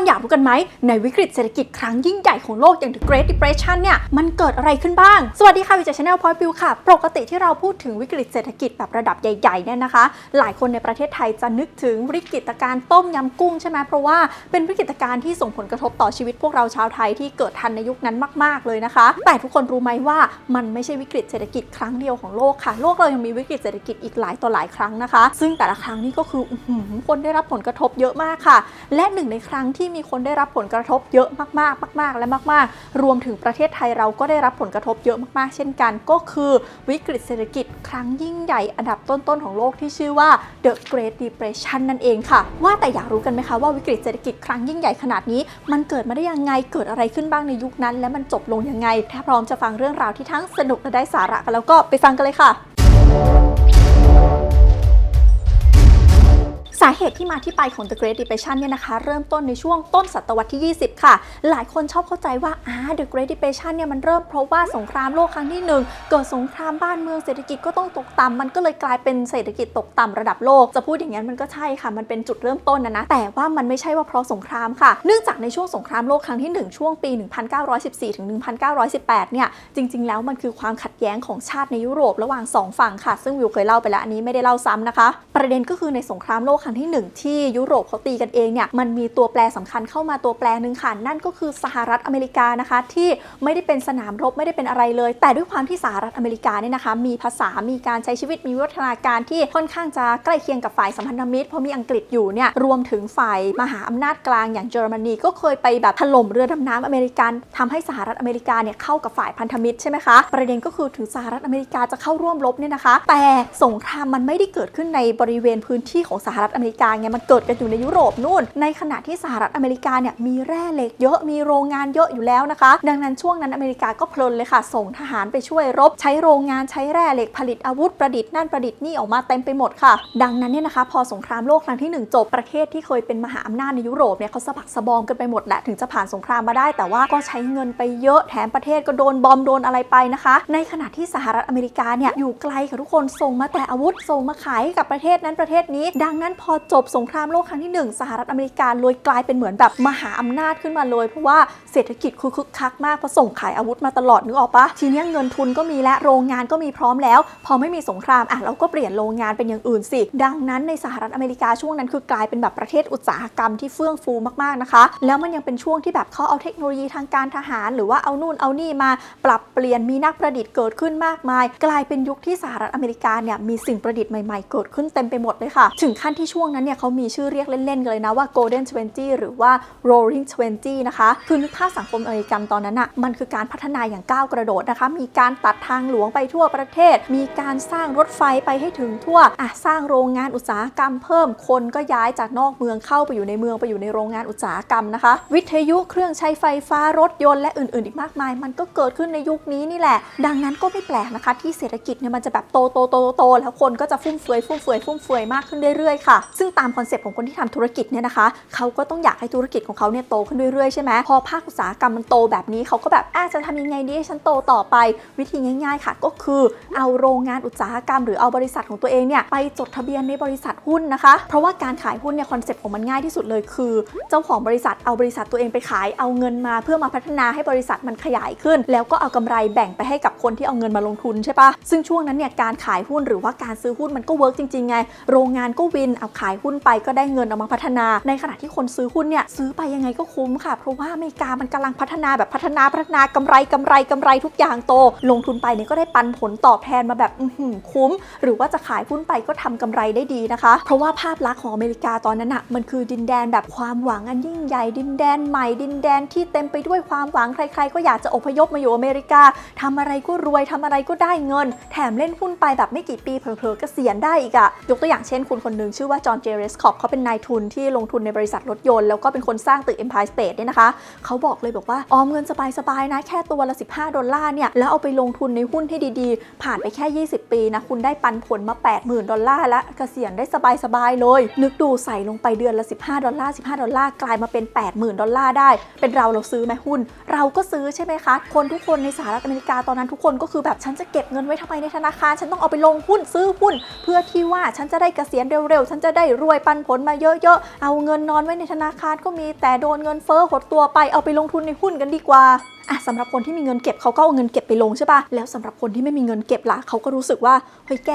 คนอยากรู้กันไหม ในวิกฤตเศรษฐกิจครั้งยิ่งใหญ่ของโลกอย่าง The Great Depression เนี่ย มันเกิดอะไรขึ้นบ้าง สวัสดีค่ะวิจัยชาแนลพอยต์บิวค่ะ ปกติที่เราพูดถึงวิกฤตเศรษฐกิจแบบระดับใหญ่ๆเนี่ยนะคะ หลายคนในประเทศไทยจะนึกถึงวิกฤตการ์ต้มยำกุ้งใช่ไหมเพราะว่าเป็นวิกฤตการ์ที่ส่งผลกระทบต่อชีวิตพวกเราชาวไทยที่เกิดทันในยุคนั้นมาก ๆ เลยนะคะ แต่ทุกคนรู้ไหมว่ามันไม่ใช่วิกฤตเศรษฐกิจครั้งเดียวของโลกค่ะ โลกเรายังมีวิกฤตเศรษฐกิจอีกหลายต่อหลายครั้งนะคะ ซึ่งแต่ละครั้งนี่ก็คืออื้อหือคนได้รับผลกระทบเยอะมากค่ะ และหนึ่งในครั้งที่มีคนได้รับผลกระทบเยอะมากๆ มาก ๆ และมาก ๆ รวมถึงประเทศไทยเราก็ได้รับผลกระทบเยอะมากๆ เช่นกันก็คือวิกฤตเศรษฐกิจครั้งยิ่งใหญ่อันดับต้น ๆ ของโลกที่ชื่อว่า The Great Depression นั่นเองค่ะ ว่าแต่อยากรู้กันไหมคะว่าวิกฤตเศรษฐกิจครั้งยิ่งใหญ่ขนาดนี้ มันเกิดมาได้ยังไงเกิดอะไรขึ้นบ้างในยุคนั้น และมันจบลงยังไง ถ้าพร้อมจะฟังเรื่องราวที่ทั้งสนุกและได้สาระกันแล้วก็ไปฟังกันเลยค่ะ สาเหตุที่มาที่ไปของ The Great Depression เนี่ยนะคะ เริ่มต้นในช่วงต้นศตวรรษที่ 20 ค่ะ หลายคนชอบเข้าใจว่าอ่า The Great Depression เนี่ยมันเริ่มเพราะว่าสงครามโลกครั้งที่หนึ่งเกิดสงครามบ้านเมืองเศรษฐกิจก็ต้องตกต่ำมันก็เลยกลายเป็นเศรษฐกิจตกต่ำระดับโลก จะพูดอย่างนั้นมันก็ใช่ค่ะ มันเป็นจุดเริ่มต้นนะนะ แต่ว่ามันไม่ใช่ว่าเพราะสงครามค่ะ เนื่องจากในช่วงสงครามโลกครั้งที่หนึ่งช่วงปี 1914ถึง1918 เนี่ย จริง ๆ แล้วมันคือความขัดแย้งของชาติในยุโรประหว่างสองฝั่งค่ะ ซึ่งวิวเคยเล่าไปแล้วอันนี้ไม่ได้เล่าซ้ำนะคะ ประเด็นก็คือในสงครามโลกครั้งที่หนึ่งที่ยุโรปเขาตีกันเองเนี่ยมันมีตัวแปรสำคัญเข้ามาตัวแปรหนึ่งค่ะนั่นก็คือสหรัฐอเมริกานะคะ ที่ไม่ได้เป็นสนามรบไม่ได้เป็นอะไรเลย แต่ด้วยความที่สหรัฐอเมริกาเนี่ยนะคะ มีภาษามีการใช้ชีวิตมีวัฒนาการที่ค่อนข้างจะใกล้เคียงกับฝ่ายสัมพันธมิตรเพราะมีอังกฤษอยู่เนี่ยรวมถึงฝ่ายมหาอำนาจกลางอย่างเยอรมนีก็เคยไปแบบถล่มเรือดำน้ำอเมริกันทำให้สหรัฐอเมริกาเนี่ยเข้ากับฝ่ายพันธมิตรใช่ไหมคะประเด็นก็คือถึงสหรัฐอเมริกาจะเข้าร่วมรบเนี่ยนะคะ แต่สงครามมันไม่ได้เกิดขึ้นในบริเวณพื้นที่ของสหรัฐอเมริกาไงมันเกิดกันอยู่ในยุโรปนู่น ในขณะที่สหรัฐอเมริกาเนี่ยมีแร่เหล็กเยอะมีโรงงานเยอะอยู่แล้วนะคะ ดังนั้นช่วงนั้นอเมริกาก็เพลินเลยค่ะ ส่งทหารไปช่วยรบ ใช้โรงงานใช้แร่เหล็กผลิตอาวุธประดิษฐ์นั่นประดิษฐ์นี่ออกมาเต็มไปหมดค่ะ ดังนั้นเนี่ยนะคะ พอสงครามโลกครั้งที่หนึ่งจบประเทศที่เคยเป็นมหาอำนาจในยุโรปเนี่ยเขาสะบักสะบอมกันไปหมดแหละถึงจะผ่านสงครามมาได้ แต่ว่าก็ใช้เงินไปเยอะแถมประเทศก็โดนบอมโดนอะไรไปนะคะ ในขณะที่สหรัฐอเมริกาเนี่ยอยู่ไกลค่ะทุกคนส่งมาแต่อาวุธส่งมาขายให้กับประเทศนั้นประเทศนี้ ดังนั้นพออจบสงครามโลกครั้งที่หนึ่งสหรัฐอเมริกาเลยกลายเป็นเหมือนแบบมหาอำนาจขึ้นมาเลย เพราะว่าเศรษฐกิจคือคึกคักมากเพราะส่งขายอาวุธมาตลอดนึกออกปะทีนี้เงินทุนก็มีและโรงงานก็มีพร้อมแล้ว พอไม่มีสงครามอะเราก็เปลี่ยนโรงงานเป็นอย่างอื่นสิ ดังนั้นในสหรัฐอเมริกาช่วงนั้นคือกลายเป็นแบบประเทศอุตสาหกรรมที่เฟื่องฟูมากๆนะคะ แล้วมันยังเป็นช่วงที่แบบเขาเอาเทคโนโลยีทางการทหาร หรือว่าเอานู่นเอานี่มาปรับเปลี่ยนมีนักประดิษฐ์เกิดขึ้นมากมาย กลายเป็นยุคที่สหรัฐอเมริกาเนี่ยมีสิ่งประดิษฐ์ใหม่ๆเกิดขึ้นเต็มไปหมดเลยค่ะ ถึงขั้นที่ช่ววงนั้นเนี่ยเขามีชื่อเรียกเล่นๆกันเลยนะว่า Golden 20 หรือว่า Roaring 20 นะคะ คือนึกภาพสังคมอเมริกันตอนนั้นอะมันคือการพัฒนาอย่างก้าวกระโดดนะคะ มีการตัดทางหลวงไปทั่วประเทศ มีการสร้างรถไฟไปให้ถึงทั่วอะสร้างโรงงานอุตสาหกรรมเพิ่มคนก็ย้ายจากนอกเมืองเข้าไปอยู่ในเมืองไปอยู่ในโรงงานอุตสาหกรรมนะคะ วิทยุเครื่องใช้ไฟฟ้ารถยนต์และอื่นๆ อีกมากมาย มันก็เกิดขึ้นในยุคนี้นี่แหละ ดังนั้นก็ไม่แปลกนะคะ ที่เศรษฐกิจเนี่ยมันจะแบบโตโตโตโตโตแล้วคนก็จะฟุ่มเฟือยฟุ่มเฟือยฟุ่มเฟือยมากขึ้นเรื่อยๆค่ะซึ่งตามคอนเซปต์ของคนที่ทำธุรกิจเนี่ยนะคะเขาก็ต้องอยากให้ธุรกิจของเขาเนี่ยโตขึ้นเรื่อยๆใช่ไหมพอภาคอุตสาหกรรมมันโตแบบนี้เขาก็แบบอาจะทำยังไงดีให้ฉันโตต่อไปวิธีง่าย ๆ ค่ะ ก็คือเอาโรงงานอุตสาหกรรม หรือเอาบริษัทของตัวเองเนี่ยไปจดทะเบียนในบริษัทหุ้นนะคะ เพราะว่าการขายหุ้นเนี่ยคอนเซปต์ของมันง่ายที่สุดเลยคือ เจ้าของบริษัทเอาบริษัทตัวเองไปขายเอาเงินมา เพื่อมาพัฒนาให้บริษัทมันขยายขึ้น แล้วก็เอากำไรแบ่งไปให้กับคนที่เอาเงินมาลงทุนใช่ปะซึ่งช่วงนั้นเนี่ยการขายหุ้นหรือว่าการซื้อหุ้นมันก็เวิร์กจริงๆไงโรงงานก็วินเอาขายหุ้นไปก็ได้เงินเอามาพัฒนา ในขณะที่คนซื้อหุ้นเนี่ยซื้อไปยังไงก็คุ้มค่ะ เพราะว่าอเมริกามันกำลังพัฒนาแบบพัฒนาพัฒนากำไรกำไรกำไรทุกอย่างโต ลงทุนไปเนี่ยก็ได้ปันผลตอบแทนมาแบบอื้อหือคุ้ม หรือว่าจะขายหุ้นไปก็ทำกำไรได้ดีนะคะ เพราะว่าภาพลักษณ์ของอเมริกาตอนนั้นอะมันคือดินแดนแบบความหวังอันยิ่งใหญ่ดินแดนใหม่ดินแดนที่เต็มไปด้วยความหวังใคร ๆ ก็อยากจะอพยพมาอยู่อเมริกาทำอะไรก็รวยทำอะไรก็ได้เงิน แถมเล่นหุ้นไปแบบไม่กี่ปีเผลอๆเกษียณได้อีกอะยกตัวอย่างเช่นคุณคนหนึ่งชื่อว่าจอห์นเจเรสคอปเขาเป็นนายทุนที่ลงทุนในบริษัทรถยนต์ แล้วก็เป็นคนสร้างตึก Empire State เนี่ยนะคะ เขาบอกเลยบอกว่า ออมเงินสบายๆนะแค่ตัวละ 15 ดอลลาร์เนี่ย แล้วเอาไปลงทุนในหุ้นให้ดีๆ ผ่านไปแค่ 20 ปีนะ คุณได้ปันผลมา 80,000 ดอลลาร์แล้วเกษียณได้สบายๆเลย นึกดูใส่ลงไปเดือนละ 15 ดอลลาร์ 15 ดอลลาร์กลายมาเป็น 80,000 ดอลลาร์ได้ เป็นเราเราซื้อไหมหุ้น เราก็ซื้อใช่ไหมคะ คนทุกคนในสหรัฐอเมริกาตอนนั้นทุกคนก็คือแบบฉันจะเก็บเงินไว้ทำไมในธนาคาร ฉันต้องเอาไปลงหุ้นซื้อหุ้น เพื่อที่ว่าฉันจะได้เกษียณเร็วๆ ฉันจะไได้รวยปันผลมาเยอะๆ เอาเงินนอนไว้ในธนาคารก็มีแต่โดนเงินเฟ้อหดตัวไปเอาไปลงทุนในหุ้นกันดีกว่าอะสำหรับคนที่มีเงินเก็บเขาก็เอาเงินเก็บไปลงใช่ปะแล้วสำหรับคนที่ไม่มีเงินเก็บล่ะเขาก็รู้สึกว่าเฮ้ยแก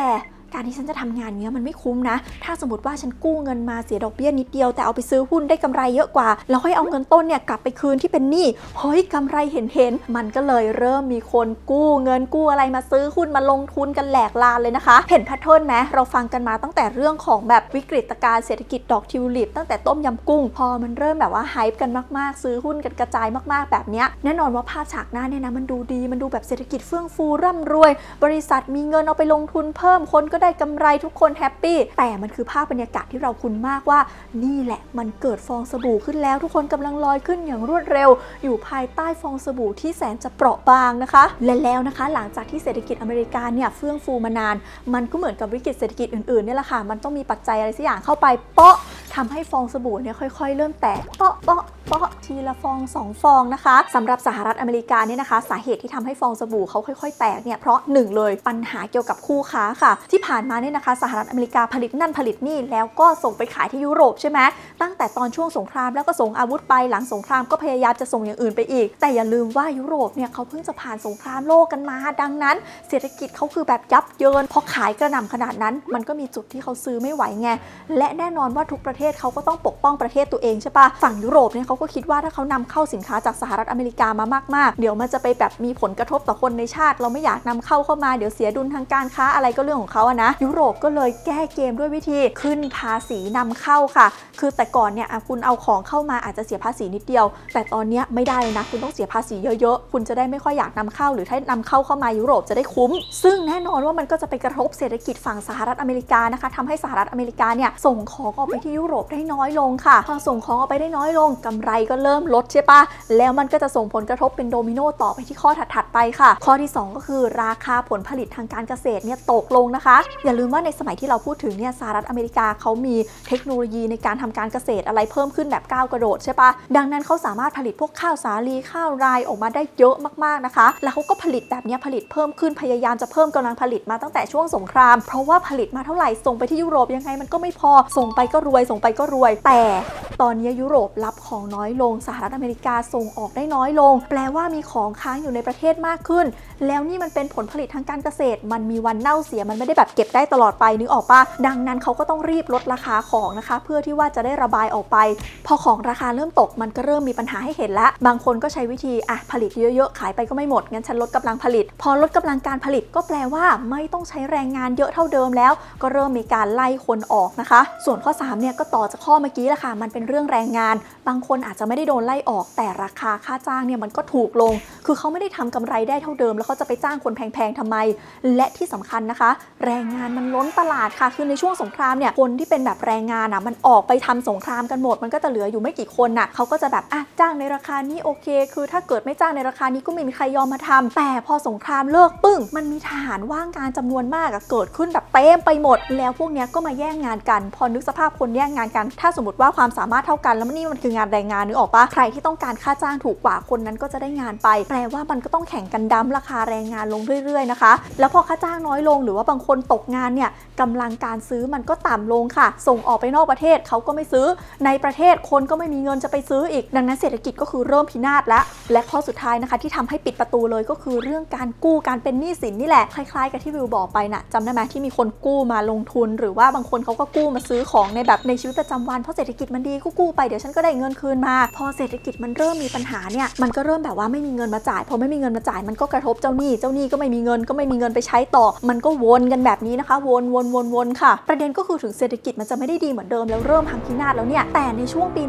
การที่ฉันจะทำงานเนี้ยมันไม่คุ้มนะ ถ้าสมมติว่าฉันกู้เงินมาเสียดอกเบี้ยนิดเดียวแต่เอาไปซื้อหุ้นได้กำไรเยอะกว่า แล้วค่อยเอาเงินต้นเนี่ยกลับไปคืนที่เป็นหนี้เฮ้ยกำไรเห็นเห็นมันก็เลยเริ่มมีคนกู้เงินกู้อะไรมาซื้อหุ้นมาลงทุนกันแหลกลานเลยนะคะเห็นแพทเทิร์นไหมเราฟังกันมาตั้งแต่เรื่องของแบบวิกฤตการเศรษฐกิจดอกทิวลิปตั้งแต่ต้มยำกุ้ง พอมันเริ่มแบบว่าไฮป์กันมากๆ ซื้อหุ้นกันกระจายมากๆ แบบนี้แน่นอนว่าภาพฉากหน้าเนี่ยนะมันดูดีมันดูแบบเศรษฐกิจเฟื่องฟูร่ำรวย บริษัทมีเงินเอาไปลงทุนเพิ่มคนก็ได้กำไรทุกคนแฮปปี้แต่มันคือภาพบรรยากาศที่เราคุ้นมากว่า นี่แหละมันเกิดฟองสบู่ขึ้นแล้ว ทุกคนกำลังลอยขึ้นอย่างรวดเร็ว อยู่ภายใต้ฟองสบู่ที่แสนจะเปราะบางนะคะ และแล้วนะคะ หลังจากที่เศรษฐกิจอเมริกาเนี่ยเฟื่องฟูมานาน มันก็เหมือนกับวิกฤตเศรษฐกิจอื่นๆเนี่ยแหละค่ะมันต้องมีปัจจัยอะไรสักอย่างเข้าไปเปาะ ทำให้ฟองสบู่เนี่ยค่อย ๆ เริ่มแตกเปาะเปาะเปาะทีละฟองสองฟองนะคะสำหรับสหรัฐอเมริกาเนี่ยนะคะ สาเหตุที่ทำให้ฟองสบู่เขาค่อย ๆ แตกเนี่ยเพราะหนึ่งเลยปัญหาเกี่ยวกับคู่ค้าค่ะ ที่ผ่านมาเนี่ยนะคะ สหรัฐอเมริกาผลิตนั่นผลิตนี่แล้วก็ส่งไปขายที่ยุโรปใช่ไหมตั้งแต่ตอนช่วงสงครามแล้วก็ส่งอาวุธไปหลังสงครามก็พยายามจะส่งอย่างอื่นไปอีก แต่อย่าลืมว่ายุโรปเนี่ยเขาเพิ่งจะผ่านสงครามโลกกันมา ดังนั้น เศรษฐกิจเขาคือแบบยับเยินพอขายกระหน่ำขนาดนั้น มันก็มีจุดที่เขาซื้อไม่ไหวไงและแน่นอนว่าทุกประเทศเขาก็ต้องปกป้องประเทศตัวเองใช่ปะฝั่งยุโรปเนี่ยเขาก็คิดว่าถ้าเขานำเข้าสินค้าจากสหรัฐอเมริกามามากๆ เดี๋ยวมันจะไปแบบมีผลกระทบต่อคนในชาติ เราไม่อยากนำเข้าเข้ามาเดี๋ยวเสียดุลทางการค้าอะไรก็เรื่องของเขาอะนะ ยุโรปก็เลยแก้เกมด้วยวิธีขึ้นภาษีนำเข้าค่ะ คือแต่ก่อนเนี่ยคุณเอาของเข้ามาอาจจะเสียภาษีนิดเดียว แต่ตอนเนี้ยไม่ได้นะ คุณต้องเสียภาษีเยอะๆ คุณจะได้ไม่ค่อยอยากนำเข้า หรือถ้านำเข้าเข้ามายุโรปจะได้คุ้ม ซึ่งแน่นอนว่ามันก็จะไปกระทบเศรษฐกิจฝั่งสหรัฐอเมริกานะคะทำให้สหรัฐอเมริกาเนี่ยส่งของออกไปที่ยุโรปได้น้อยลงค่ะ พอส่งของออกไปได้น้อยลงกำไรก็เริ่มลดใช่ปะแล้วมันก็จะส่งผลกระทบเป็นโดมิโนต่อไปที่ข้อถัดๆไปค่ะ ข้อที่ 2 ก็คือราคาผลผลิตทางการเกษตรเนี่ยตกลงนะคะ อย่าลืมว่าในสมัยที่เราพูดถึงเนี่ยสหรัฐอเมริกาเขามีเทคโนโลยีในการทำการเกษตรอะไรเพิ่มขึ้นแบบก้าวกระโดดใช่ปะดังนั้นเขาสามารถผลิตพวกข้าวสาลีข้าวไรออกมาได้เยอะมากๆนะคะ แล้วเขาก็ผลิตแบบนี้ผลิตเพิ่มขึ้นพยายามจะเพิ่มกำลังผลิตมาตั้งแต่ช่วงสงคราม เพราะว่าผลิตมาเท่าไหร่ส่งไปที่ยุโรปยังไงมันก็ไม่พอส่งไปก็รวยสงไปก็รวย แต่ตอนนี้ยุโรปรับของน้อยลงสหรัฐอเมริกาส่งออกได้น้อยลง แปลว่ามีของค้างอยู่ในประเทศมากขึ้น แล้วนี่มันเป็นผลผลิตทางการเกษตร มันมีวันเน่าเสียมันไม่ได้แบบเก็บได้ตลอดไปนึกออกปะดังนั้นเขาก็ต้องรีบลดราคาของนะคะ เพื่อที่ว่าจะได้ระบายออกไป พอของราคาเริ่มตกมันก็เริ่มมีปัญหาให้เห็นแล้วบางคนก็ใช้วิธีอะผลิตเยอะๆขายไปก็ไม่หมดงั้นฉันลดกำลังผลิต พอลดกำลังการผลิตก็แปลว่าไม่ต้องใช้แรงงานเยอะเท่าเดิมแล้ว ก็เริ่มมีการไล่คนออกนะคะ ส่วนข้อ3เนี่ยก็ต่อจากข้อเมื่อกี้แหละค่ะ มันเป็นเรื่องแรงงาน บางคนอาจจะไม่ได้โดนไล่ออก แต่ราคาค่าจ้างเนี่ยมันก็ถูกลง คือเขาไม่ได้ทำกำไรได้เท่าเดิม แล้วเขาจะไปจ้างคนแพงๆทำไม และที่สำคัญนะคะ แรงงานมันล้นตลาดค่ะ คือในช่วงสงครามเนี่ย คนที่เป็นแบบแรงงานอะ มันออกไปทำสงครามกันหมด มันก็จะเหลืออยู่ไม่กี่คนน่ะ เขาก็จะแบบอะจ้างในราคานี้โอเค คือถ้าเกิดไม่จ้างในราคานี้ก็ไม่มีใครยอมมาทำแต่พอสงครามเลิกปึ้ง มันมีทหารว่างงานจำนวนมากอะเกิดขึ้นแบบเต็มไปหมด แล้วพวกเนี้ยก็มาแย่งงานกัน พอนึกสภาพคนแย่งงานกัน ถ้าสมมติว่าความสามารถเท่ากันแล้วนี่มันคืองานแรงงานนึกออกปะใครที่ต้องการค่าจ้างถูกกว่าคนนั้นก็จะได้งานไป แปลว่ามันก็ต้องแข่งกันดั้มราคาแรงงานลงเรื่อยๆนะคะ แล้วพอค่าจ้างน้อยลงหรือว่าบางคนตกงานเนี่ยกำลังการซื้อมันก็ต่ำลงค่ะ ส่งออกไปนอกประเทศเขาก็ไม่ซื้อ ในประเทศคนก็ไม่มีเงินจะไปซื้ออีก ดังนั้นเศรษฐกิจก็คือเริ่มพินาศแล้วและข้อสุดท้ายนะคะ ที่ทำให้ปิดประตูเลยก็คือเรื่องการกู้การเป็นหนี้สินนี่แหละ คล้ายๆ กับที่วิวบอกไปนะจำได้ไหมที่มีคนกู้มาลงทุน หรือว่าบางคนเขาก็กู้มาซื้อของในแบบในชีวิตประจำวันเพราะเศรษฐกิจมันดีก็กู้ไปเดี๋ยวฉันก็ได้เงินคืนมา พอเศรษฐกิจมันเริ่มมีปัญหาเนี่ยมันก็เริ่มแบบว่าไม่มีเงินมาจ่ายพอไม่มีเงินมาจ่ายมันก็กระทบเจ้าหนี้เจ้าหนี้ก็ไม่มีเงินก็ไม่มีเงินไปใช้ต่อ มันก็วนกันแบบนี้นะคะ วนวนวนวนค่ะ ประเด็นก็คือถึงเศรษฐกิจมันจะไม่ได้ดีเหมือนเดิมแล้วเริ่มพังพินาศแล้วเนี่ยแต่ในช่วงปี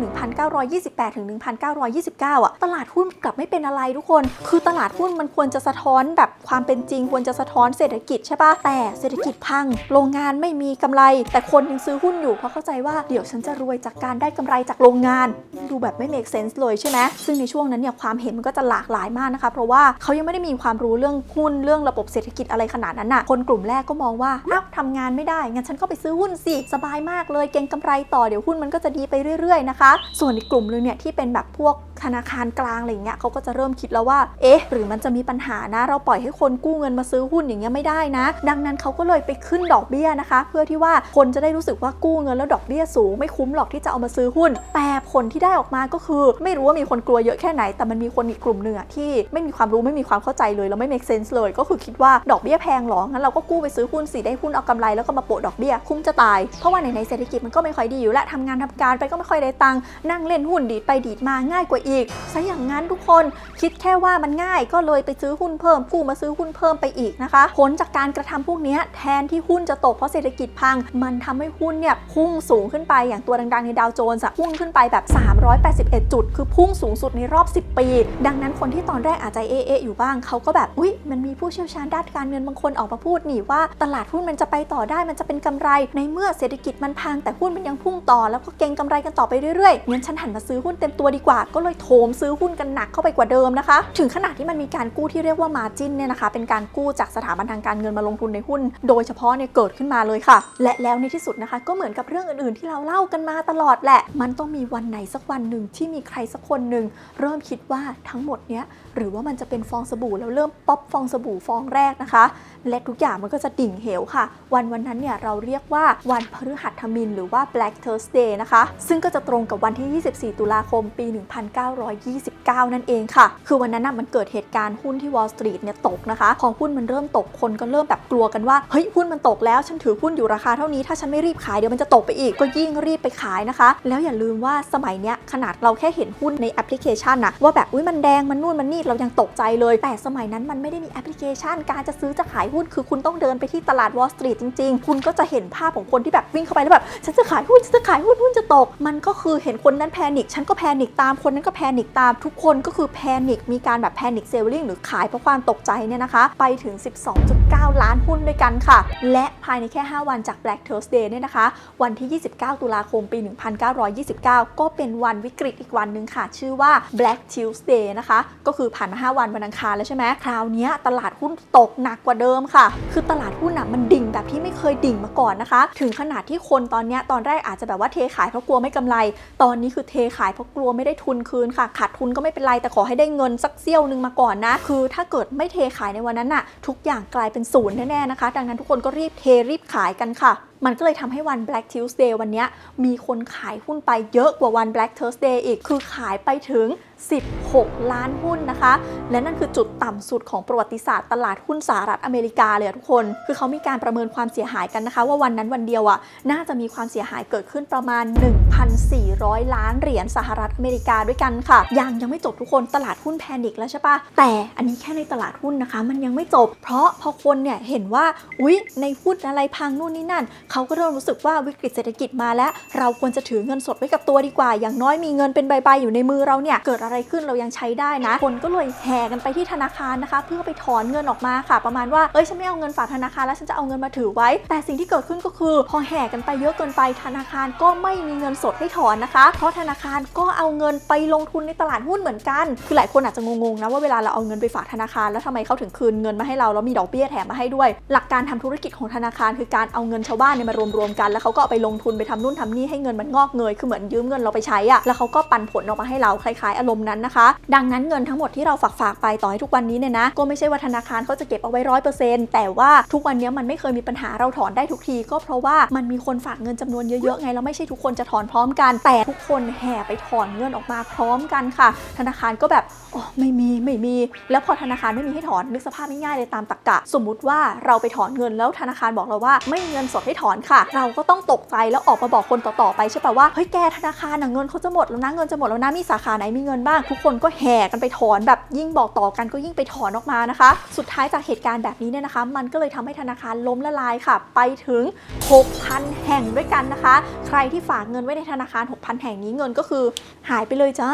1928ถึง1929อะตลาดหุ้นกลับไม่เป็นอะไรทุกคน คือตลาดหุ้นมันควรจะสะท้อนแบบความเป็นจริง ควรจะสะท้อนเศรษฐกิจใช่ปะแต่เศรษฐกิจพัง โรงงานไม่มีกำไร แต่คนยังซื้อหุ้นอยู่เพราะเข้าใจว่าเดี๋ยวฉันจะรวยจากการได้กำไรจากโรงงาน ดูแบบไม่ make sense เลยใช่ไหมซึ่งในช่วงนั้นเนี่ยความเห็นมันก็จะหลากหลายมากนะคะเพราะว่าเขายังไม่ได้มีความรู้เรื่องหุ้นเรื่องระบบเศรษฐกิจอะไรขนาดนั้นน่ะคนกลุ่มแรกก็มองว่าอ้าวทำงานไม่ได้งั้นฉันก็ไปซื้อหุ้นสิสบายมากเลยเก็งกำไรต่อเดี๋ยวหุ้นมันก็จะดีไปเรื่อยๆนะคะส่วนอีกกลุ่มนึงเนี่ยที่เป็นแบบพวกธนาคารกลางอะไรอย่างเงี้ยเขาก็จะเริ่มคิดแล้วว่า เอ๊ะ หรือมันจะมีปัญหานะ เราปล่อยให้คนกู้เงินมาซื้อหุ้นอย่างเงี้ยไม่ได้นะ ดังนั้นเขาก็เลยไปขึ้นดอกเบี้ยนะคะ เพื่อที่ว่าคนจะได้รู้สึกว่ากู้เงินแล้วดอกเบี้ยสูงไม่คุ้มหรอกที่จะเอามาซื้อหุ้น แต่ผลที่ได้ออกมาก็คือ ไม่รู้ว่ามีคนกลัวเยอะแค่ไหน แต่มันมีคนอีกกลุ่มหนึ่งที่ไม่มีความรู้ไม่มีความเข้าใจเลยแล้วไม่ make sense เลย ก็คือคิดว่าดอกเบี้ยแพงหรองั้นเราก็กู้ไปซื้อหุ้นสิได้หุ้นเอากำไรแล้วก็มาโปะดอกเบี้ยคุ้มจะตายเพราะว่าในในเศรษฐกิจมันก็ไม่ค่อยดีอยู่และทำงานทำการไปก็ไม่ค่อยได้ตังค์นั่งเล่นหุ้นดีดไปดีดมาง่ายกว่าอีกซะอย่างนั้นทุกคนคิดแค่ว่ามันง่ายก็เลยไปซื้อหุ้นเพิ่มกู้มาซื้อหุ้นเพิ่มไปอีกนะคะผลจากการกระทำพวกนี้แทนที่หุ้นจะตกเพราะเศรษฐกิจพัง มันทำให้หุ้นเนี่ยพุ่งสูงขึ้นไปอย่างตัวดังๆในดาวโจนส์อะพุ่งขึ้นไปแบบ 381 จุด คือพุ่งสูงสุดในรอบ 10 ปี ดังนั้นคนที่ตอนแรกอาจจะเอะเอะอยู่บ้างเขาก็แบบอุ๊ยมันมีผู้เชี่ยวชาญด้านการเงินบางคนออกมาพูดนี่ว่าตลาดหุ้นมันจะไปต่อได้มันจะเป็นกำไร ในเมื่อเศรษฐกิจมันพังแต่หุ้นมันยังพุ่งต่อ แล้วก็เก็งกำไรกันต่อไปเรื่อยๆงั้นฉันหันมาซื้อหุ้นเต็มตัวดีกว่า ก็เลยโถมซื้อหุ้นกันหนักเข้าไปกว่าเดิมนะคะ ถึงขนาดที่มันมีการกู้ที่เรียกว่า margin เนี่ยนะคะ เป็นการกู้จากสถาบันทางการเงินมาลงทุนในหุ้น โดยเฉพาะเนี่ยเกิดขึ้นมาเลยค่ะ และแล้วในที่สุดนะคะ ก็เหมือนกับเรื่องอื่นๆที่เราเล่ากันมาตลอดแหละ มันต้องมีวันไหนสักวันหนึ่งที่มีใครสักคนหนึ่งเริ่มคิดว่าทั้งหมดเนี้ยหรือว่ามันจะเป็นฟองสบู่แล้วเริ่มป๊อปฟองสบู่ฟองแรกนะคะ และทุกอย่างมันก็จะดิ่งเหวค่ะ วันวันนั้นเนี่ยเราเรียกว่าวันพฤหัสมินหรือว่า Black Thursday นะคะ ซึ่งก็จะตรงกับวันที่ 24 ตุลาคมปี 1929 นั่นเองค่ะ คือวันนั้นน่ะมันเกิดเหตุการณ์หุ้นที่ Wall Street เนี่ยตกนะคะ พอหุ้นมันเริ่มตกคนก็เริ่มแบบกลัวกันว่า เฮ้ย หุ้นมันตกแล้ว ฉันถือหุ้นอยู่ราคาเท่านี้ ถ้าฉันไม่รีบขายเดี๋ยวมันจะตกไปอีก ก็ยิ่งรีบไปขายนะคะ แล้วอย่าลืมว่าสมัยเนี้ยขนาดเราแค่เห็นหุ้นในแอปพลิเคชันนะว่าแบบ อุ้ยมันแดง มันนู่น มันนี่ เรายังตกใจเลย แต่สมัยนั้นมันไม่ได้มีแอปพลิเคชัน การจะซื้อจะขายหนคือคุณต้องเดินไปที่ตลาดวอล์กสตรีทจริง ๆ คุณก็จะเห็นภาพของคนที่แบบวิ่งเข้าไปแล้วแบบฉันจะขายหุ้นฉันจะขายหุ้นหุ้นจะตก มันก็คือเห็นคนนั้นแพนิคฉันก็แพนิคตามคนนั้นก็แพนิคตามทุกคนก็คือแพนิคมีการแบบแพนิคเซลลิงหรือขายเพราะความตกใจเนี่ยนะคะ ไปถึง9 ล้านหุ้นด้วยกันค่ะ และภายในแค่ 5 วันจาก Black Thursday เนี่ยนะคะ วันที่ 29 ตุลาคมปี 1929 ก็เป็นวันวิกฤตอีกวันหนึ่งค่ะ ชื่อว่า Black Tuesday นะคะ ก็คือผ่านมา 5 วันวันอังคารแล้วใช่ไหมคราวนี้ตลาดหุ้นตกหนักกว่าเดิมค่ะ คือตลาดหุ้นอะมันดิ่งแบบที่ไม่เคยดิ่งมาก่อนนะคะ ถึงขนาดที่คนตอนนี้ตอนแรกอาจจะแบบว่าเทขายเพราะกลัวไม่กำไร ตอนนี้คือเทขายเพราะกลัวไม่ได้ทุนคืนค่ะขาดทุนก็ไม่เป็นไรแต่ขอให้ได้เงินสักเสี้ยวนึงมาก่อนนะ คือถ้าเกิดไม่เทขายในวันนั้นน่ะทุกอย่างกลายเป็นศูนย์แน่ๆนะคะ ดังนั้นทุกคนก็รีบเทรีบขายกันค่ะ มันก็เลยทำให้วัน Black Tuesday วันนี้มีคนขายหุ้นไปเยอะกว่าวัน Black Thursday อีก คือขายไปถึง 16 ล้านหุ้นนะคะ และนั่นคือจุดต่ำสุดของประวัติศาสตร์ตลาดหุ้นสหรัฐอเมริกาเลยทุกคน คือเขามีการประเมินความเสียหายกันนะคะ ว่าวันนั้นวันเดียวอะน่าจะมีความเสียหายเกิดขึ้นประมาณ 1,400 ล้านเหรียญสหรัฐอเมริกาด้วยกันค่ะ ยังยังไม่จบทุกคนตลาดหุ้นแพนิคแล้วใช่ปะแต่อันนี้แค่ในตลาดหุ้นนะคะ มันยังไม่จบ เพราะพอคนเนี่ยเห็นว่าอุ๊ยในหุ้นอะไรพังนู่นนี่นั่นเขาก็เริ่มรู้สึกว่าวิกฤตเศรษฐกิจมาแล้ว เราควรจะถือเงินสดไว้กับตัวดีกว่า อย่างน้อยมีเงินเป็นใบๆอยู่ในมือเราเนี่ย เกิดอะไรขึ้นเรายังใช้ได้นะ คนก็เลยแห่กันไปที่ธนาคารนะคะ เพื่อไปถอนเงินออกมาค่ะ ประมาณว่า เอ้ย ฉันไม่เอาเงินฝากธนาคารแล้วฉันจะเอาเงินมาถือไว้ แต่สิ่งที่เกิดขึ้นก็คือ พอแห่กันไปเยอะเกินไป ธนาคารก็ไม่มีเงินสดให้ถอนนะคะ เพราะธนาคารก็เอาเงินไปลงทุนในตลาดหุ้นเหมือนกัน คือหลายคนอาจจะงงๆนะว่าเวลาเราเอาเงินไปฝากธนาคารแล้วทำไมเขาถึงคืนเงินมาให้เราแล้วมีดอกเบี้ยแถมมาให้ด้วย หลักการทำธุรกิจของธนาคารคือการเอาเงินชาวบ้านเนี่ยมารวมๆกัน แล้วเขาก็เอาไปลงทุนไปทำนู่นทำนี่ให้เงินมันงอกเงยคือเหมือนยืมเงินเราไปใช้อะแล้วเขาก็ปันผลออกมาให้เราคล้ายๆ อารมณ์นั้นนะคะ ดังนั้นเงินทั้งหมดที่เราฝากฝากไปต่อให้ทุกวันนี้เนี่ยนะก็ไม่ใช่ว่าธนาคารเขาจะเก็บเอาไว้ร้อยเปอร์เซ็นต์แต่ว่าทุกวันนี้มันไม่เคยมีปัญหาเราถอนได้ทุกที ก็เพราะว่ามันมีคนฝากเงินจำนวนเยอะๆไงแล้วไม่ใช่ทุกคนจะถอนพร้อมกัน แต่ทุกคนแห่ไปถอนเงินออกมาพร้อมกันค่ะ ธนาคารก็แบบอ๋อไม่มีไม่มี แล้วพอธนาคารไม่มีให้ถอนนึกสภาพง่ายๆเลยตามตรรกะ สมมุติว่าเราไปถอนเงินแล้วธนาคารบอกเราว่าไม่มีเงินสดให้ถอนค่ะ เราก็ต้องตกใจแล้วออกมาบอกคนต่อๆไปใช่ป่ะว่าเฮ้ยแกธนาคารน่ะเงินเขาจะหมดแล้วนะเงินจะหมดแล้วนะมีสาขาไหนมีเงินบ้าง ทุกคนก็แห่กันไปถอนแบบยิ่งบอกต่อกันก็ยิ่งไปถอนออกมานะคะ สุดท้ายจากเหตุการณ์แบบนี้เนี่ยนะคะ มันก็เลยทำให้ธนาคารล้มละลายค่ะ ไปถึง 6,000 แห่งด้วยกันนะคะ ใครที่ฝากเงินไว้ในธนาคาร 6,000 แห่งนี้เงินก็คือหายไปเลยจ้า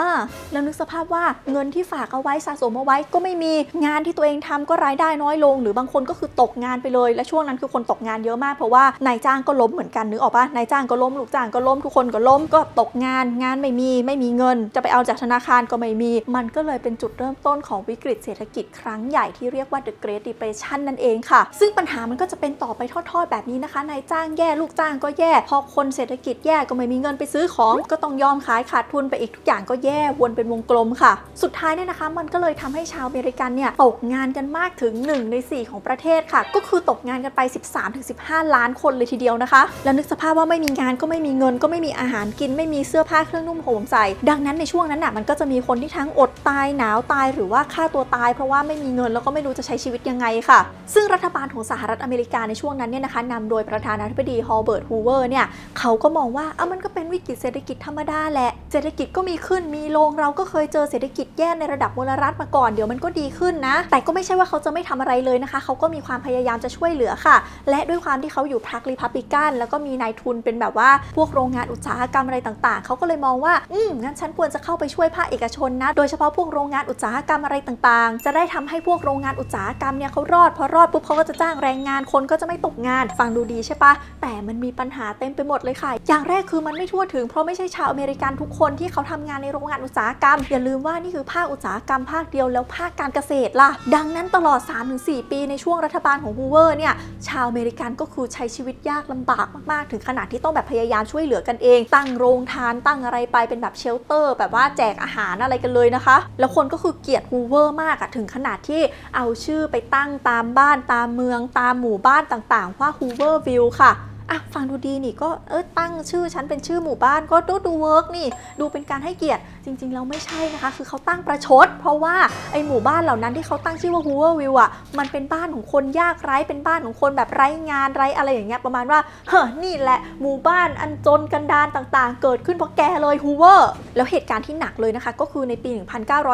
แล้วนึกสภาพว่าเงินที่ฝากเอาไว้สะสมเอาไว้ก็ไม่มีงานที่ตัวเองทำก็รายได้น้อยลง หรือบางคนก็คือตกงานไปเลย และช่วงนั้นคือคนตกงานเยอะมากเพราะว่าในจ้างก็ล้มเหมือนกันนึกออกปะนายจ้างก็ล้มลูกจ้างก็ล้มทุกคนก็ล้มก็ตกงานงานไม่มีไม่มีเงิน จะไปเอาจากธนาคารก็ไม่มี มันก็เลยเป็นจุดเริ่มต้นของวิกฤตเศรษฐกิจครั้งใหญ่ที่เรียกว่า The Great Depression นั่นเองค่ะ ซึ่งปัญหามันก็จะเป็นต่อไปทอดๆแบบนี้นะคะนายจ้างแย่ลูกจ้างก็แย่ พอคนเศรษฐกิจแย่ก็ไม่มีเงินไปซื้อของก็ต้องยอมขายขาดทุนไปอีกทุกอย่างก็แย่วนเป็นวงกลมค่ะ สุดท้ายเนี่ยนะคะ มันก็เลยทำให้ชาวอเมริกันเนี่ยตกงานกันมากถึง 1 ใน 4 ของประเทศค่ะ ก็คือตกงานกันไป 13-15 ล้านคนเลยทีเดียวนะคะ แล้วนึกสภาพว่าไม่มีงานก็ไม่มีเงิน ก็ไม่มีอาหารกินไม่มีเสื้อผ้าเครื่องนุ่มห่มใส่ ดังนั้นในช่วงนั้นน่ะมันก็จะมีคนที่ทั้งอดตายหนาวตายหรือว่าฆ่าตัวตาย เพราะว่าไม่มีเงินแล้วก็ไม่รู้จะใช้ชีวิตยังไงค่ะ ซึ่งรัฐบาลของสหรัฐอเมริกาในช่วงนั้นเนี่ยนะคะนำโดยประธานาธิบดีฮอลเบิร์ตฮูเวอร์เนี่ยเขาก็มองว่าอ้ามันก็เป็นวิกฤตเศรษฐกิจธรรมดาแหละเศรษฐกิจก็มีขึ้นมีลงเราก็เคยเจอเศรษฐกิจแย่ในระดับมลรัฐมาก่อนเดี๋ยวมันก็ดีขึ้นนะ แต่ก็ไม่ใช่ว่าเขาจะไม่ทำอะไรเลยนะคะ เขาก็มีความพยายามจะช่วยเหลือค่ะ และด้วยความที่เขาอยู่พรรครีพับลิกัน แล้วก็มีนายทุนเป็นแบบว่าพวกโรงงานอุตสาหกรรมอะไรต่างๆ เขาก็เลยมองว่า อืมงั้นฉันควรจะเข้าไปช่วยภาคเอกชนนะ โดยเฉพาะพวกโรงงานอุตสาหกรรมอะไรต่างๆ จะได้ทำให้พวกโรงงานอุตสาหกรรมเนี่ยเขารอด พอรอดปุ๊บเขาก็จะจ้างแรงงาน คนก็จะไม่ตกงาน ฟังดูดีใช่ปะ แต่มันมีปัญหาเต็มไปหมดเลยค่ะ อย่างแรกคือมันไม่ทั่วถึง เพราะไม่ใช่ชาวอเมริกันทุกคนที่เขาทำงานในโรงงานอุตสาหกรรม อย่าลืมว่านี่คือภาคอุตสาหกรรมภาคเดียวแล้วภาคการเกษตรล่ะ ดังนั้นตลอด 3-4 ปีในช่วงรัฐบาลของฮูเวอร์เนี่ย ชาวอเมริกันก็คือใช้ชีวิตยากลำบากมากๆ ถึงขนาดที่ต้องแบบพยายามช่วยเหลือกันเอง ตั้งโรงทานตั้งอะไรไปเป็นแบบเชลเตอร์ แบบว่าแจกอาหารอะไรกันเลยนะคะ แล้วคนก็คือเกลียดฮูเวอร์มากอะถึงขนาดที่เอาชื่อไปตั้งตามบ้านตามเมืองตามหมู่บ้านต่างๆ ว่าฮูเวอร์วิลค่ะ อะฟังดูดีนี่ก็เออตั้งชื่อฉันเป็นชื่อหมู่บ้านก็ดูดูเวิร์กนี่ ดูเป็นการให้เกียรติจริงๆแล้วไม่ใช่นะคะ คือเขาตั้งประชด เพราะว่าไอหมู่บ้านเหล่านั้นที่เขาตั้งชื่อว่าฮูเวอร์วิลอะมันเป็นบ้านของคนยากไร้เป็นบ้านของคนแบบไร้งานไร้อะไรอย่างเงี้ยประมาณว่าเฮ้อนี่แหละหมู่บ้านอันจนกันดานต่างๆ เกิดขึ้นเพราะแกเลยฮูเวอร์แล้วเหตุการณ์ที่หนักเลยนะคะก็คือในปี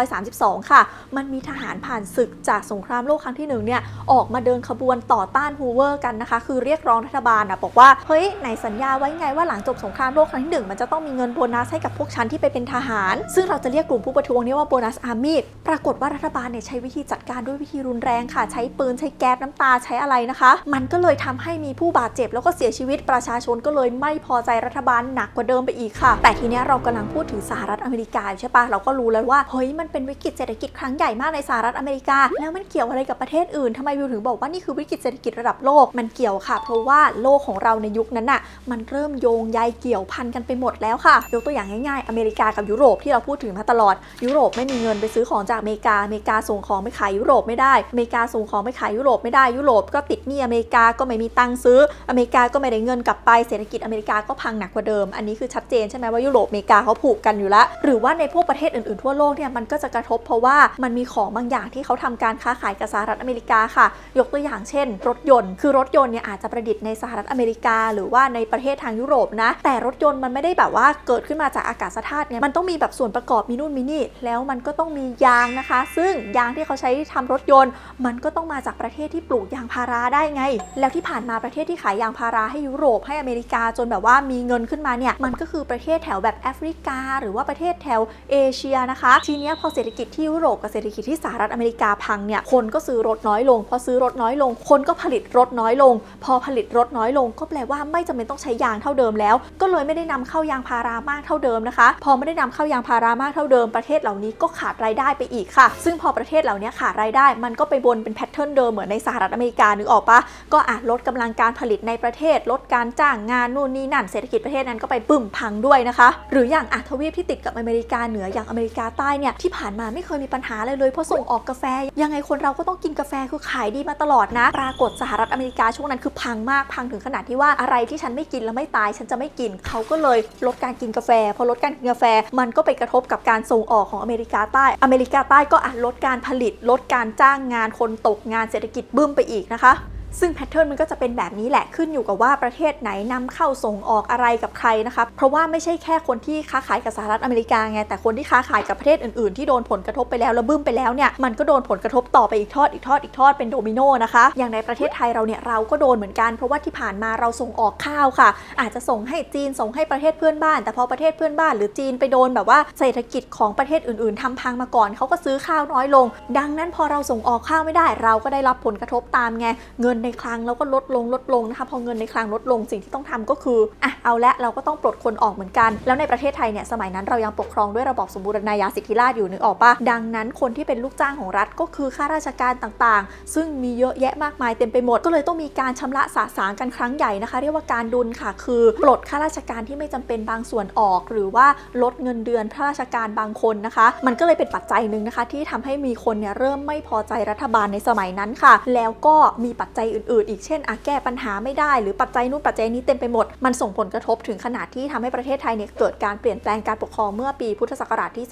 1932 ค่ะ มันมีทหารผ่านศึกจากสงครามโลกครั้งที่หนึ่งเนี่ยออกมาเดินขบวนต่อต้านฮูเวอร์กันนะคะ คือเรียกร้องรัฐบาลนะบอกว่าเฮ้ยไหนสัญญาไว้ไงว่าหลังจบสงครามโลกครั้งที่หนึ่งมันจะต้องมีเงินโบนัสให้กับพวกฉันที่ไปเป็นทหาร ซึ่งเราจะเรียกกลุ่มผู้ประท้วงนี้ว่าโบนัสอาร์มี่ปรากฏว่ารัฐบาลเนี่ยใช้วิธีจัดการด้วยวิธีรุนแรงค่ะ ใช้ปืนใช้แก๊สน้ำตาใช้อะไรนะคะ มันก็เลยทำให้มีผู้บาดเจ็บ แล้วก็เสียชีวิตประชาชนก็เลยไม่พอใจรัฐบาลหนักกว่าเดิมไปอีกค่ะ แต่ทีเนี้ยเรากำลังพูดถึงสหรัฐอเมริกาใช่ปะเราก็รู้แล้วว่าเฮ้ยมันเป็นวิกฤตเศรษฐกิจครั้งใหญ่มากในสหรัฐอเมริกา แล้วมันเกี่ยวอะไรกับประเทศอื่นทำไมวิวถึงบอกว่านี่คือวิกฤตเศรษฐกิจระดับโลกมันเกี่ยวค่ะ เพราะว่าโลกของเราในยุคนั้นน่ะมันเริ่มโยงใยเกี่ยวพันกันไปหมดแล้วค่ะ ยกตัวอย่างง่ายๆ อเมริกากับยุโรปที่เราพูดถึงมาตลอด ยุโรปไม่มีเงินไปซื้อของจากอเมริกา อเมริกาส่งของไปขายยุโรปไม่ได้ อเมริกาส่งของไปขายยุโรปไม่ได้ ยุโรปก็ติดหนี้อเมริกาก็ไม่มีตังค์ซื้อ อเมริกาก็ไม่ได้เงินกลับไป เศรษฐกิจอเมริกาก็พังหนักกว่าเดิม อันนี้คือชัดเจนใช่ไหมว่ายุโรปอเมริกาเขาผูกกันอยู่แล้วหรือว่าในพวกประเทศอื่นๆทั่วโลกเนี่ยมันก็จะกระทบเพราะว่ามันมีของบางอย่างที่เขาทำการค้าขายกับสหรัฐอเมริกาค่ะ ยกตัวอย่างเช่น รถยนต์ คือรถยนต์เนี่ยอาจจะประดิษฐ์ในสหรัฐอเมริกา หรือว่าในประเทศทางยุโรปนะ แต่รถยนต์มันไม่ได้แบบว่าเกิดขึ้นมาจากอากาศธาตุเนี่ยมันต้องมีแบบส่วนประกอบมีนู่นมีนี่ แล้วมันก็ต้องมียางนะคะ ซึ่งยางที่เขาใช้ทำรถยนต์ มันก็ต้องมาจากประเทศที่ปลูกยางพาราได้ไง แล้วที่ผ่านมาประเทศที่ขายยางพาราให้ยุโรปให้อเมริกาจนแบบว่ามีเงินขึ้นมาเนี่ยมันก็คือประเทศแถวแบบแอฟริกา หรือว่าประเทศแถวเอเชียนะคะทีนี้พอเศรษฐกิจที่ยุโรปกับเศรษฐกิจที่สหรัฐอเมริกาพังเนี่ยคนก็ซื้อรถน้อยลง พอซื้อรถน้อยลง คนก็ผลิตรถน้อยลง พอผลิตรถน้อยลงก็แปลว่าไม่จำเป็นต้องใช้ยางเท่าเดิมแล้ว ก็เลยไม่ได้นำเข้ายางพารามากเท่าเดิมนะคะ พอไม่ได้นำเข้ายางพารามากเท่าเดิมประเทศเหล่านี้ก็ขาดรายได้ไปอีกค่ะ ซึ่งพอประเทศเหล่านี้ขาดรายได้ มันก็ไปวนเป็นแพทเทิร์นเดิมเหมือนในสหรัฐอเมริกานึกออกปะก็อาจลดกำลังการผลิตในประเทศ ลดการจ้างงานนู่นนี่นั่นเศรษฐกิจประเทศนั้นก็ไปบึ้มพังด้วยนะคะ หรืออย่างอะทวีปที่ติดกับอเมริกาเหนืออย่างอเมริกาใต้เนี่ยที่ผ่านมาไม่เคยมีปัญหาเลยเลยเพราะส่งออกกาแฟ ยังไงคนเราก็ต้องกินกาแฟคือขายดีมาตลอดนะ ปรากฏสหรัฐอเมริกาช่วงนั้นคือพังมากพังถึงขนาดที่ว่าอะไรที่ฉันไม่กินแล้วไม่ตายฉันจะไม่กิน เขาก็เลยลดการกินกาแฟพอลดการกินกาแฟมันก็ไปกระทบกับการส่งออกของอเมริกาใต้ อเมริกาใต้ก็อาจลดการผลิต ลดการจ้างงานคนตกงานเศรษฐกิจบึ้มไปอีกนะคะ ซึ่งแพทเทิร์นมันก็จะเป็นแบบนี้แหละขึ้นอยู่กับว่าประเทศไหนนำเข้าส่งออกอะไรกับใครนะคะ เพราะว่าไม่ใช่แค่คนที่ค้าขายกับสหรัฐอเมริกาไง แต่คนที่ค้าขายกับประเทศอื่นๆ ที่โดนผลกระทบไปแล้วแล้วบึ้มไปแล้วเนี่ย มันก็โดนผลกระทบต่อไปอีกทอดอีกทอดอีกทอดเป็นโดมิโนนะคะ อย่างในประเทศไทยเราเนี่ยเราก็โดนเหมือนกัน เพราะว่าที่ผ่านมาเราส่งออกข้าวค่ะ อาจจะส่งให้จีนส่งให้ประเทศเพื่อนบ้าน แต่พอประเทศเพื่อนบ้าน หรือจีนไปโดนแบบว่าเศรษฐกิจของประเทศอื่นๆทำพังมาก่อนเขาก็ซื้อข้าวน้อยลง ดังนั้นพอเราส่งออกข้าวไม่ได้ เราก็ได้รับผลกระทบตามไงเงินนในคลังแล้วก็ลดลงลดลงนะคะพอเงินในคลังลดลงสิ่งที่ต้องทำก็คืออะเอาละเราก็ต้องปลดคนออกเหมือนกัน แล้วในประเทศไทยเนี่ยสมัยนั้นเรายังปกครองด้วยระบอบสมบูรณาญาสิทธิราชย์อยู่นึกออกปะดังนั้นคนที่เป็นลูกจ้างของรัฐก็คือข้าราชการต่างๆ ซึ่งมีเยอะแยะมากมายเต็มไปหมดก็เลยต้องมีการชำระสะสางกันครั้งใหญ่นะคะ เรียกว่าการดุลค่ะ คือปลดข้าราชการที่ไม่จำเป็นบางส่วนออก หรือว่าลดเงินเดือนข้าราชการบางคนนะคะ มันก็เลยเป็นปัจจัยหนึ่งนะคะ ที่ทำให้มีคนเนี่ยเริ่มไม่พอใจรัฐบาลในสมัยนั้นค่ะ แล้วก็มีปัจจัยอื่นๆ อีกเช่นอะแก้ปัญหาไม่ได้หรือปัจจัยนู้นปัจจัยนี้เต็มไปหมด มันส่งผลกระทบถึงขนาดที่ทำให้ประเทศไทยเนี่ยเกิดการเปลี่ยนแปลงการปกครองเมื่อปีพุทธศักราชที่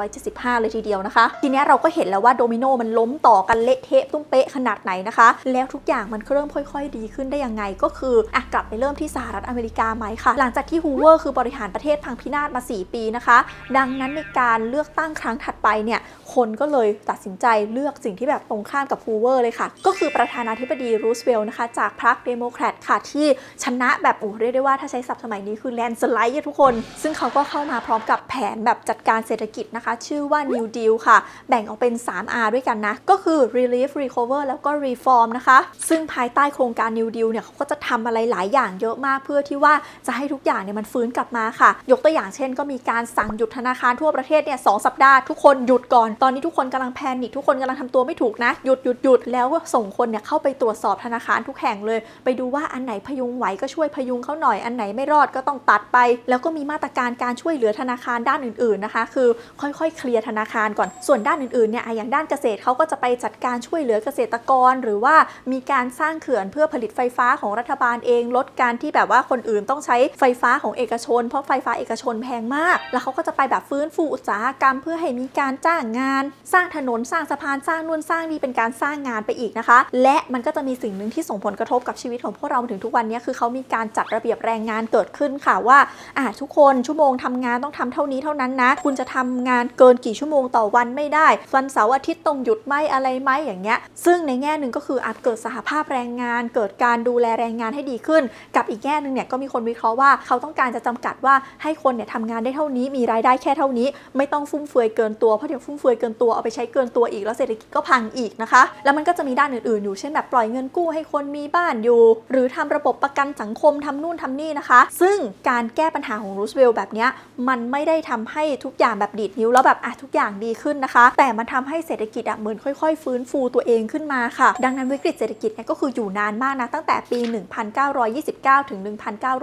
2475 เลยทีเดียวนะคะ ทีนี้เราก็เห็นแล้วว่าโดมิโนมันล้มต่อกันเละเทะตุ้มเป๊ะขนาดไหนนะคะ แล้วทุกอย่างมันก็เริ่มค่อย ๆ ดีขึ้นได้ยังไงก็คืออะกลับไปเริ่มที่สหรัฐอเมริกาไหมค่ะ หลังจากที่ฮูเวอร์คือบริหารประเทศพังพินาศมา 4 ปีนะคะ ดังนั้นในการเลือกตั้งครั้งถัดไปเนี่ย คนก็เลยตัดสินใจเลือกสิ่งที่แบบตรงข้ามกับฮูเวอร์เลยค่ะ ก็คือประธานาธิบดีรูสเวลล์นะคะจากพรรคเดโมแครตค่ะที่ชนะแบบโอ้เรียกได้ว่าถ้าใช้ศัพท์สมัยนี้คือแลนสไลด์ทุกคน ซึ่งเขาก็เข้ามาพร้อมกับแผนแบบจัดการเศรษฐกิจนะคะ ชื่อว่า New Deal ค่ะ แบ่งออกเป็น 3R ด้วยกันนะ ก็คือ Relief Recover แล้วก็ Reform นะคะ ซึ่งภายใต้โครงการ New Deal เนี่ยเขาก็จะทำอะไรหลายอย่างเยอะมากเพื่อที่ว่าจะให้ทุกอย่างเนี่ยมันฟื้นกลับมาค่ะ ยกตัวอย่างเช่น ก็มีการสั่งหยุดธนาคารทั่วประเทศเนี่ยสสัปดาห์ทุกคนหยุดก่อนตอนนี้ทุกคนกำลังแพนิคทุกคนกำลังทำตัวไม่ถูกนะ หยุดหยุดหยุดแล้วก็ส่งคนเนี่ยเข้าไปตรวจสอบธนาคารทุกแห่งเลย ไปดูว่าอันไหนพยุงไหวก็ช่วยพยุงเขาหน่อยอันไหนไม่รอดก็ต้องตัดไป แล้วก็มีมาตรการการช่วยเหลือธนาคารด้านอื่นๆนะคะ คือค่อยๆ เคลียร์ธนาคารก่อนส่วนด้านอื่นๆเนี่ยอะอย่างด้านเกษตรเขาก็จะไปจัดการช่วยเหลือเกษตรกร หรือว่ามีการสร้างเขื่อนเพื่อผลิตไฟฟ้าของรัฐบาลเองลดการที่แบบว่าคนอื่นต้องใช้ไฟฟ้าของเอกชน เพราะไฟฟ้าเอกชนแพงมาก แล้วเขาก็จะไปแบบฟื้นฟูอุตสาหกรรมเพื่อให้มีการจ้างงานสร้างถนนสร้างสะพานสร้างนู่นสร้างนี่เป็นการสร้างงานไปอีกนะคะ และมันก็จะมีสิ่งหนึ่งที่ส่งผลกระทบกับชีวิตของพวกเราถึงทุกวันนี้คือเขามีการจัดระเบียบแรงงานเกิดขึ้นค่ะว่าอะทุกคนชั่วโมงทำงานต้องทำเท่านี้เท่านั้นนะ คุณจะทำงานเกินกี่ชั่วโมงต่อวันไม่ได้ วันเสาร์อาทิตย์ต้องหยุดไหมอะไรไหมอย่างเงี้ย ซึ่งในแง่หนึ่งก็คืออาจเกิดสหภาพแรงงาน เกิดการดูแลแรงงานให้ดีขึ้น กับอีกแง่หนึ่งเนี่ยก็มีคนวิเคราะห์ว่าเขาต้องการจะจำกัดว่าให้คนเนี่ยทำงานได้เท่านี้มีรายได้แค่เท่านี้ ไม่ต้องฟุ่มเฟือยเกินตัวเพราะเดี๋ยวฟุ่มเฟือยเกินตัวเอาไปใช้เกินตัวอีกแล้วเศรษฐกิจก็พังอีกนะคะ แล้วมันก็จะมีด้านอื่นๆอยู่เช่นแบบปล่อยเงินกู้ให้คนมีบ้านอยู่ หรือทำระบบประกันสังคมทำนู่นทำนี่นะคะ ซึ่งการแก้ปัญหาของรูสเวลล์แบบนี้มันไม่ได้ทำให้ทุกอย่างแบบดีดนิ้วแล้วแบบอะทุกอย่างดีขึ้นนะคะ แต่มันทำให้เศรษฐกิจอะเหมือนค่อยๆ ฟื้นฟูตัวเองขึ้นมาค่ะ ดังนั้นวิกฤตเศรษฐกิจเนี่ยก็คืออยู่นานมากนะตั้งแต่ปี 1929 ถึง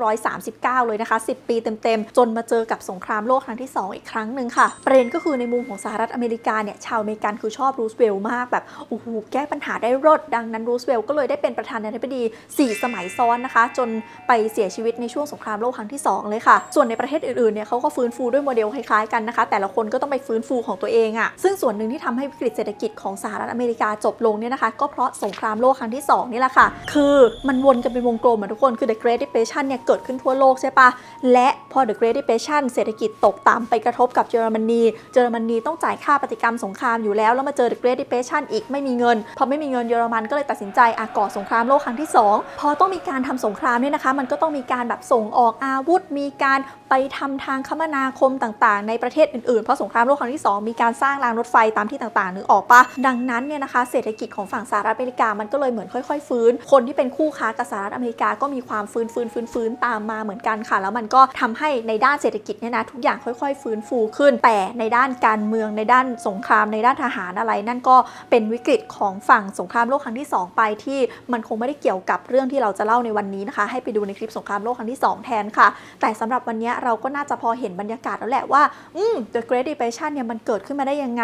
1939 เลยนะคะ 10 ปีเต็มๆ จนมาเจอกับสงครามโลกครั้งที่ 2 อีกครั้งหนึ่งค่ะประเด็นก็คือในมุมของสหรัฐอเมริกาเนี่ยชาวอเมริกันคือชอบรูสเวล์มากแบบโอ้โหแก้ปัญหาได้รดดังนั้นรูสเวล์ก็เลยได้เป็นประธานาธิบดี 4 สมัยซ้อนนะคะ จนไปเสียชีวิตในช่วงสงครามโลกครั้งที่ 2 เลยค่ะ ส่วนในประเทศอื่นๆเนี่ยเขาก็ฟื้นฟูด้วยโมเดลคล้ายๆกันนะคะ แต่ละคนก็ต้องไปฟื้นฟูของตัวเองอะ่ะซึ่งส่วนหนึ่งที่ทำให้วิกฤตเศรษฐกิจของสหรัฐอเมริกาจบลงเนี่ยนะคะ ก็เพราะสงครามโลกครั้งที่ 2 นี่แหละค่ะ คือมันวนกันเป็นวงกลมอะทุกคนคือ the Great Depression เนี่ยเกิดขึ้นทั่วโลกใช่ปะและพอ the Great Depression เศรษฐกิจตกต่ำไปกระทบกับเยอรมนีเยอรมนีต้องจ่ายค่าปฏิกรรมสงครามอยู่แล้ว แล้วมาเจอ the Great Depression อีกไม่มีเงิน พอไม่มีเงินเยอรมันก็เลยตัดสินใจอะก่อสงครามโลกครั้งที่ 2 พอต้องมีการทำสงครามเนี่ยนะคะ มันก็ต้องมีการแบบส่งออกอาวุธ มีการไปทำทางคมนาคมต่างๆ ในประเทศอื่นๆ เพราะสงครามโลกครั้งที่ 2 มีการสร้างรางรถไฟตามที่ต่างๆนึกออกปะดังนั้นเนี่ยนะคะเศรษฐกิจของฝั่งสหรัฐอเมริกามันก็เลยเหมือนค่อยๆ ฟื้น คนที่เป็นคู่ค้ากับสหรัฐอเมริกาก็มีความฟื้นฟื้นฟื้นฟื้นตามมาเหมือนกันค่ะ แล้วมันก็ทำให้ในด้านเศรษฐกิจเนี่ยนะทุกอย่างค่อยๆ ฟื้นฟูขึ้น แต่ในด้านการเมืองในด้านสงครามในด้านทหารอะไร นั่นก็เป็นวิกฤตของฝั่งสงครามโลกครั้งที่ 2 ไปที่มันคงไม่ได้เกี่ยวกับเรื่องที่เราจะเล่าในวันนี้นะคะ ให้ไปดูในคลิปสงครามโลกครั้งที่ 2 แทนค่ะ แต่สำหรับวันนี้เราก็น่าจะพอเห็นบรรยากาศแล้วแหละว่าอืม The Great Depression เนี่ยมันเกิดขึ้นมาได้ยังไง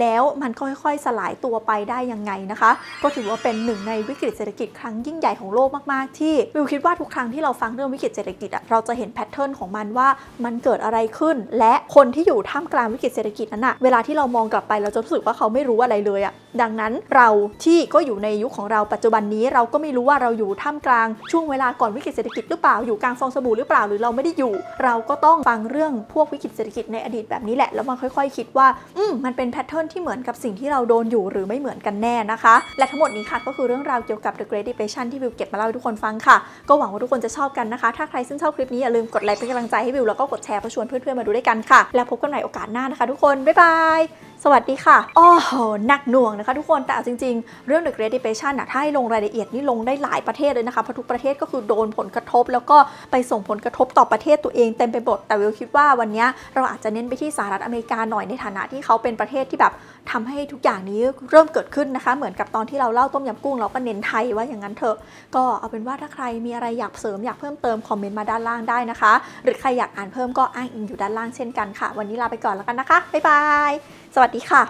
แล้วมันค่อยๆสลายตัวไปได้ยังไงนะคะ ก็ถือว่าเป็นหนึ่งในวิกฤตเศรษฐกิจครั้งยิ่งใหญ่ของโลกมากๆที่วิวคิดว่าทุกครั้งที่เราฟังเรื่องวิกฤตเศรษฐกิจอะเราจะเห็นแพทเทิร์นของมันว่ามันเกิดอะไรขึ้น และคนที่อยู่ท่ามกลางวิกฤตเศรษฐกิจนั้นอะเวลาที่เรามองกลับไปเราจะรู้สึกว่าเขาไม่รู้อะไรเลยอะดังนั้นเราที่ก็อยู่ในยุคของเราปัจจุบันนี้เราก็ไม่รู้ว่าเราอยู่ท่ามกลางช่วงเวลาก่อนวิกฤตเศรษฐกิจหรือเปล่าอยู่กลางฟองสบู่หรือเปล่าหรือเราไม่ได้อยู่ เราก็ต้องฟังเรื่องพวกวิกฤตเศรษฐกิจในอดีตแบบนี้แหละแล้วมาค่อย ๆ คิดว่าอืมมันเป็นแพทเทิร์นที่เหมือนกับสิ่งที่เราโดนอยู่หรือไม่เหมือนกันแน่นะคะ และทั้งหมดนี้ค่ะก็คือเรื่องราวเกี่ยวกับ The Great Depression ที่วิวเก็บมาเล่าให้ทุกคนฟังค่ะ ก็หวังว่าทุกคนจะชอบกันนะคะ ถ้าใครซึ่งชอบคลิปนี้อย่าลืมกดไลค์เป็นกำลังใจให้วิวแล้วก็กดแชร์เพื่อชวนเพื่อนๆมาดูด้วยกันค่ะ แล้วพบกันใหม่โอกาสหน้านะคะ ทุกคนบ๊ายบาย สวัสดีค่ะโอ้โหหนักหน่วงนะคะทุกคน แต่จริง ๆ เรื่อง The Great Depression อะถ้าให้ลงรายละเอียดนี่ลงได้หลายประเทศเลยนะคะเพราะทุกประเทศก็คือโดนผลกระทบ แล้วก็ไปส่งผลกระทบต่อประเทศตัวเองเต็มไปหมด แต่วิวคิดว่าวันนี้เราอาจจะเน้นไปที่สหรัฐอเมริกาหน่อยในฐานะที่เขาเป็นประเทศที่แบบทำให้ทุกอย่างนี้เริ่มเกิดขึ้นนะคะ เหมือนกับตอนที่เราเล่าต้มยำกุ้งเราก็เน้นไทยว่าอย่างนั้นเถอะ ก็เอาเป็นว่าถ้าใครมีอะไรอยากเสริมอยากเพิ่มเติมคอมเมนต์มาด้านล่างได้นะคะ หรือใครอยากอ่านเพิ่มก็อ้างอิงอยู่ด้านล่างเช่นกันค่ะ วันนี้ลาไปก่อนแล้วกันนะคะบ๊ายบาย สวัสดีค่ะ